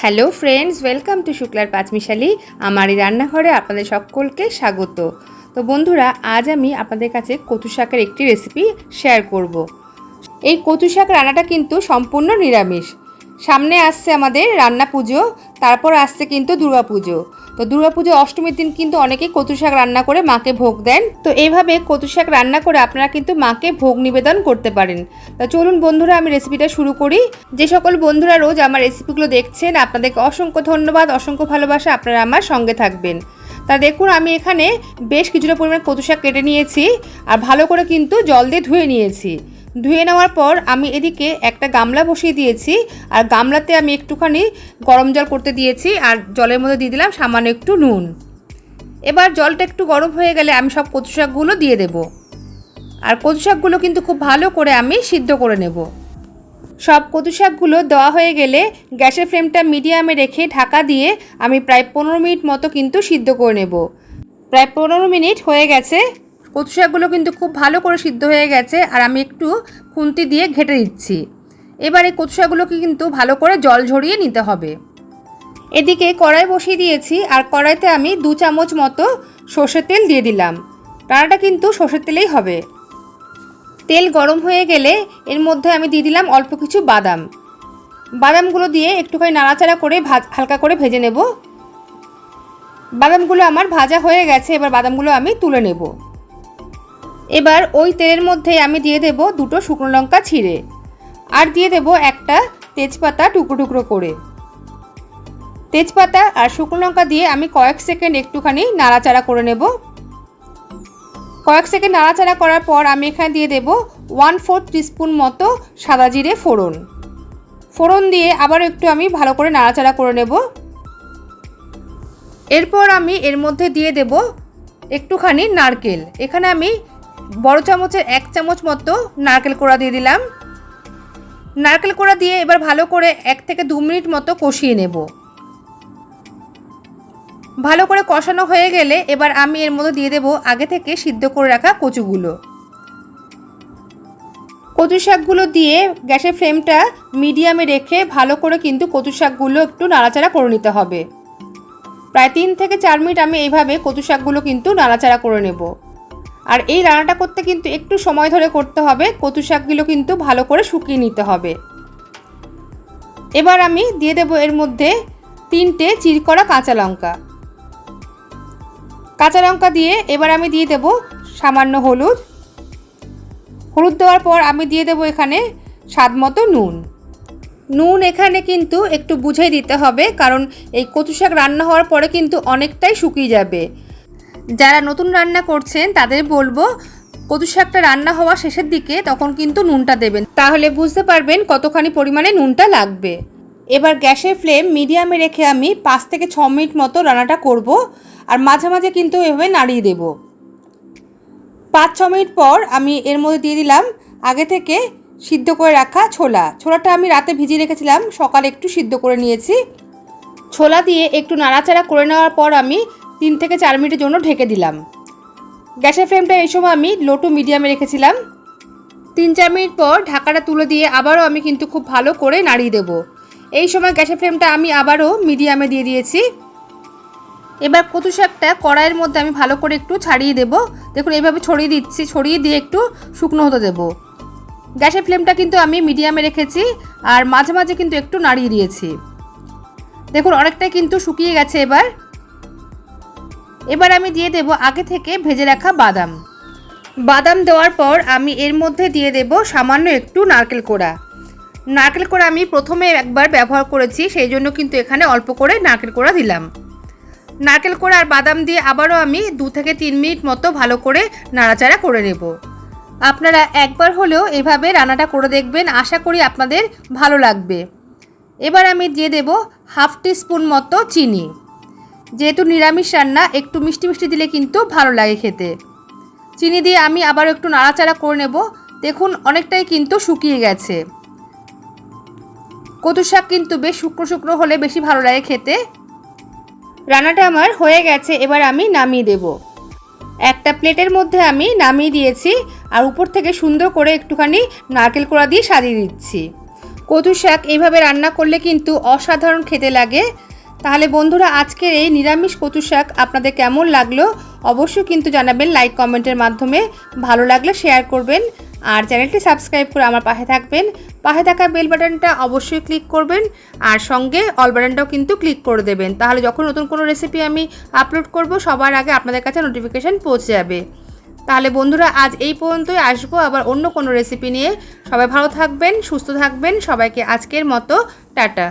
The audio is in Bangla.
হ্যালো ফ্রেন্ডস, ওয়েলকাম টু শুক্লার পাঁচমিশালি। আমার এই রান্নাঘরে আপনাদের সকলকে স্বাগত। তো বন্ধুরা, আজ আমি আপনাদের কাছে কচু শাকের একটি রেসিপি শেয়ার করব। এই কচু শাক রান্নাটা কিন্তু সম্পূর্ণ নিরামিষ। সামনে আসছে আমাদের রান্না পুজো, তারপর আসছে কিন্তু দুর্গা পুজো। তো দুর্গা পুজো অষ্টমীর দিন কিন্তু অনেকেই কচু শাক রান্না করে মাকে ভোগ দেন। তো এইভাবে কচু শাক রান্না করে আপনারা কিন্তু মাকে ভোগ নিবেদন করতে পারেন। তা চলুন বন্ধুরা, আমি রেসিপিটা শুরু করি। যে সকল বন্ধুরা রোজ আমার রেসিপিগুলো দেখছেন, আপনাদেরকে অসংখ্য ধন্যবাদ, অসংখ্য ভালোবাসা আপনারা আমার সঙ্গে থাকবেন। তা দেখুন, আমি এখানে বেশ কিছুটা পরিমাণ কচু শাক কেটে নিয়েছি, আর ভালো করে কিন্তু জল দিয়ে ধুয়ে নিয়েছি। ধুয়ে নেওয়ার পর আমি এদিকে একটা গামলা বসিয়ে দিয়েছি, আর গামলাতে আমি একটুখানি গরম জল করতে দিয়েছি, আর জলের মধ্যে দিয়ে দিলাম সামান্য একটু নুন। এবার জলটা একটু গরম হয়ে গেলে আমি সব কচু শাকগুলো দিয়ে দেব। আর কচু শাকগুলো কিন্তু খুব ভালো করে আমি সিদ্ধ করে নেব। সব কচু শাকগুলো দেওয়া হয়ে গেলে গ্যাসের ফ্লেমটা মিডিয়ামে রেখে ঢাকা দিয়ে আমি প্রায় পনেরো মিনিট মতো কিন্তু সিদ্ধ করে নেব। প্রায় পনেরো মিনিট হয়ে গেছে কচু শাকগুলো কিন্তু খুব ভালো করে সিদ্ধ হয়ে গেছে আর আমি একটু খুন্তি দিয়ে ঘেটে দিচ্ছি। এবার এই কচু শাকগুলোকে কিন্তু ভালো করে জল ঝরিয়ে নিতে হবে। এদিকে কড়াই বসিয়ে দিয়েছি আর কড়াইতে আমি দু চামচ মতো সর্ষের তেল দিয়ে দিলাম। রান্নাটা কিন্তু সর্ষের তেলেই হবে। তেল গরম হয়ে গেলে এর মধ্যে আমি দিয়ে দিলাম অল্প কিছু বাদাম। বাদামগুলো দিয়ে একটুখানি নাড়াচাড়া করে ভাজ, হালকা করে ভেজে নেব। বাদামগুলো আমার ভাজা হয়ে গেছে, এবার বাদামগুলো আমি তুলে নেব। এবার ওই তেলের মধ্যে আমি দিয়ে দেব দুটো শুকনো লঙ্কা ছিঁড়ে। আর দিয়ে দেব একটা তেজপাতা টুকরো টুকরো করে। তেজপাতা আর শুকনো লঙ্কা দিয়ে আমি কয়েক সেকেন্ড একটুখানি নাড়াচাড়া করে নেব। কয়েক সেকেন্ড নাড়াচাড়া করার পর আমি এখানে দিয়ে দেব ওয়ান ফোর্থ টিস্পুন মতো সাদা জিরে ফোড়ন। ফোড়ন দিয়ে আবার একটু আমি ভালো করে নাড়াচাড়া করে নেব। এরপর আমি এর মধ্যে দিয়ে দেব একটুখানি নারকেল। এখানে আমি বড় চামচের এক চামচ মতো নারকেল কোড়া দিয়ে দিলাম। নারকেল কোড়া দিয়ে এবার ভালো করে এক থেকে দু মিনিট মতো কষিয়ে নেব। ভালো করে কষানো হয়ে গেলে এবার আমি এর মধ্যে দিয়ে দেব আগে থেকে সিদ্ধ করে রাখা কচুগুলো। কচু শাকগুলো দিয়ে গ্যাসের ফ্লেমটা মিডিয়ামে রেখে ভালো করে কিন্তু কচু শাকগুলো একটু নাড়াচাড়া করে নিতে হবে। প্রায় তিন থেকে চার মিনিট আমি এইভাবে কচু শাকগুলো কিন্তু নাড়াচাড়া করে নেব। আর এই রান্নাটা করতে কিন্তু একটু সময় ধরে করতে হবে। কচু শাকগুলো কিন্তু ভালো করে শুকিয়ে নিতে হবে। এবার আমি দিয়ে দেব এর মধ্যে তিনটে চিরকড়া কাঁচা লঙ্কা। কাঁচা লঙ্কা দিয়ে এবার আমি দিয়ে দেব সামান্য হলুদ। হলুদ দেওয়ার পর আমি দিয়ে দেব এখানে স্বাদ মতো নুন। নুন এখানে কিন্তু একটু বুঝেই দিতে হবে, কারণ এই কচু শাক রান্না হওয়ার পরে কিন্তু অনেকটাই শুকিয়ে যাবে। যারা নতুন রান্না করছেন, তাদের বলব কচু শাকটা রান্না হওয়া শেষের দিকে তখন কিন্তু নুনটা দেবেন। তাহলে বুঝতে পারবেন কতখানি পরিমাণে নুনটা লাগবে। এবার গ্যাসের ফ্লেম মিডিয়ামে রেখে আমি পাঁচ থেকে ছ মিনিট মতো রান্নাটা করব আর মাঝে মাঝে কিন্তু এভাবে নাড়িয়ে দেব। পাঁচ ছ মিনিট পর আমি এর মধ্যে দিয়ে দিলাম আগে থেকে সিদ্ধ করে রাখা ছোলা। ছোলাটা আমি রাতে ভিজিয়ে রেখেছিলাম, সকালে একটু সিদ্ধ করে নিয়েছি। ছোলা দিয়ে একটু নাড়াচাড়া করে নেওয়ার পর আমি তিন থেকে চার মিনিটের জন্য ঢেকে দিলাম। গ্যাসের ফ্লেমটা এই সময় আমি লো টু মিডিয়ামে রেখেছিলাম। তিন চার মিনিট পর ঢাকাটা তুলে দিয়ে আবারও আমি কিন্তু খুব ভালো করে নাড়িয়ে দেব। এই সময় গ্যাসের ফ্লেমটা আমি আবারও মিডিয়ামে দিয়ে দিয়েছি। এবার কচু শাকটা কড়াইয়ের মধ্যে আমি ভালো করে একটু ছাড়িয়ে দেব। দেখুন, এইভাবে ছড়িয়ে দিচ্ছি, ছড়িয়ে দিয়ে একটু শুকনো হতে দেব। গ্যাসের ফ্লেমটা কিন্তু আমি মিডিয়ামে রেখেছি আর মাঝে মাঝে কিন্তু একটু নাড়িয়ে দিয়েছি। দেখুন, অনেকটাই কিন্তু শুকিয়ে গেছে এবার। এবার আমি দিয়ে দেব আগে থেকে ভেজে রাখা বাদাম। বাদাম দেওয়ার পর আমি এর মধ্যে দিয়ে দেব সামান্য একটু নারকেল কোড়া। নারকেল কোড়া আমি প্রথমে একবার ব্যবহার করেছি, সেই জন্য কিন্তু এখানে অল্প করে নারকেল কোড়া দিলাম। নারকেল কোড়া আর বাদাম দিয়ে আবারও আমি দু থেকে তিন মিনিট মতো ভালো করে নাড়াচাড়া করে নেব। আপনারা একবার হলেও এভাবে রান্নাটা করে দেখবেন, আশা করি আপনাদের ভালো লাগবে। এবার আমি দিয়ে দেব হাফ টিস্পুন মতো চিনি। যেহেতু নিরামিষ রান্না, একটু মিষ্টি মিষ্টি দিলে কিন্তু ভালো লাগে খেতে। চিনি দিয়ে আমি আবার একটু নাড়াচাড়া করে নেব। দেখুন, অনেকটাই কিন্তু শুকিয়ে গেছে। কচু শাক কিন্তু বেশ শুকনো শুকনো হলে বেশি ভালো লাগে খেতে। রান্নাটা আমার হয়ে গেছে, এবার আমি নামিয়ে দেব। একটা প্লেটের মধ্যে আমি নামিয়ে দিয়েছি আর উপর থেকে সুন্দর করে একটুখানি নারকেল কোড়া দিয়ে সাজিয়ে দিচ্ছি কচু শাক এইভাবে রান্না করলে কিন্তু অসাধারণ খেতে লাগে। তাহলে বন্ধুরা, আজকের এই নিরামিষ কচু শাক আপনাদের কেমন লাগল? অবশ্যই কিন্তু জানাবেন লাইক কমেন্টের মাধ্যমে। ভালো লাগলে শেয়ার করবেন আর চ্যানেলটি সাবস্ক্রাইব করে আমার পাশে থাকবেন। পাশে থাকা বেল বাটনটা অবশ্যই ক্লিক করবেন আর সঙ্গে অল বাটনটাও কিন্তু ক্লিক করে দেবেন। তাহলে যখন নতুন কোনো রেসিপি আমি আপলোড করব, সবার আগে আপনাদের কাছে নোটিফিকেশান পৌঁছে যাবে। তাহলে বন্ধুরা, আজ এই পর্যন্তই আসব আবার অন্য কোনো রেসিপি নিয়ে। সবাই ভালো থাকবেন, সুস্থ থাকবেন। সবাইকে আজকের মতো, টাটা।